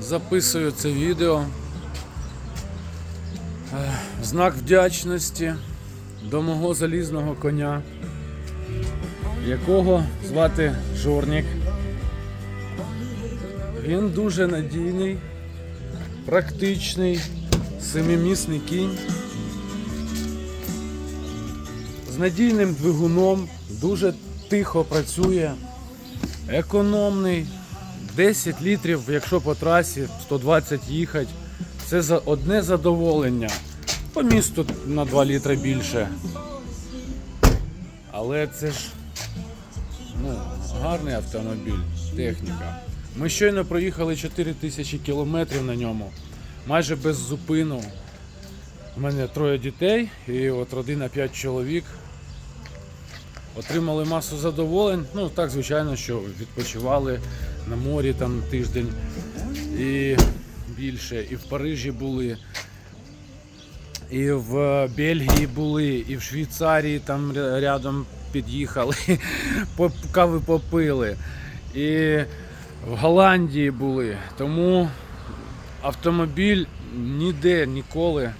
записую це відео. Е, в Знак вдячності до мого залізного коня, якого звати Жорнік. Він дуже надійний, практичний, семимісний кінь. З надійним двигуном, дуже тихо працює, економний. 10 літрів, якщо по трасі 120 їхати, це за одне задоволення. По місту на 2 літри більше. Але це ж ну, гарний автомобіль, техніка. Ми щойно проїхали 4 тисячі кілометрів на ньому, майже без зупину. У мене троє дітей і от родина 5 чоловік. Отримали масу задоволень. Ну так, звичайно, що відпочивали на морі там тиждень і більше. І в Парижі були, і в Бельгії були, і в Швейцарії там рядом під'їхали, кави попили. І в Голландії були. Тому автомобіль ніде ніколи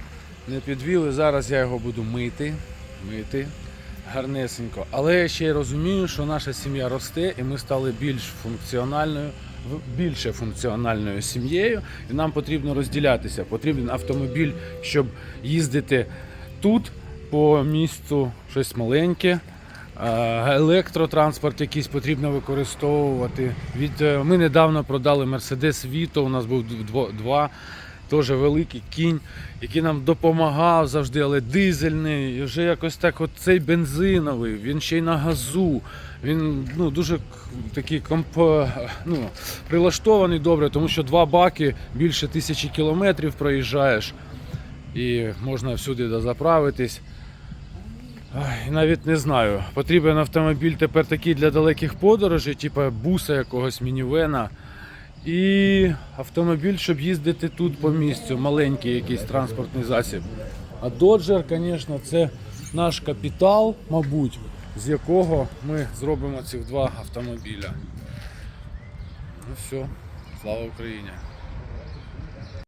не підвів. І зараз я його буду мити. мити гарнесенько. Але я ще й розумію, що наша сім'я росте і ми стали більш функціональною, більше функціональною сім'єю, і нам потрібно розділятися. Потрібен автомобіль, щоб їздити тут по місту щось маленьке. Електротранспорт якийсь потрібно використовувати. Від, е, ми недавно продали Mercedes Vito, у нас був два, теж великий кінь, який нам допомагав завжди, але дизельний. І вже якось так, от цей бензиновий, він ще й на газу. Він ну, дуже такий комп, ну, прилаштований добре, тому що два баки більше тисячі кілометрів проїжджаєш і можна всюди дозаправитись. Ай, навіть не знаю. Потрібен автомобіль тепер такий для далеких подорожей, типу буса якогось мінівена. І автомобіль, щоб їздити тут по місцю, маленький якийсь транспортний засіб. А Dodger, звісно, це наш капітал, мабуть, з якого ми зробимо цих два автомобіля. Ну все, слава Україні!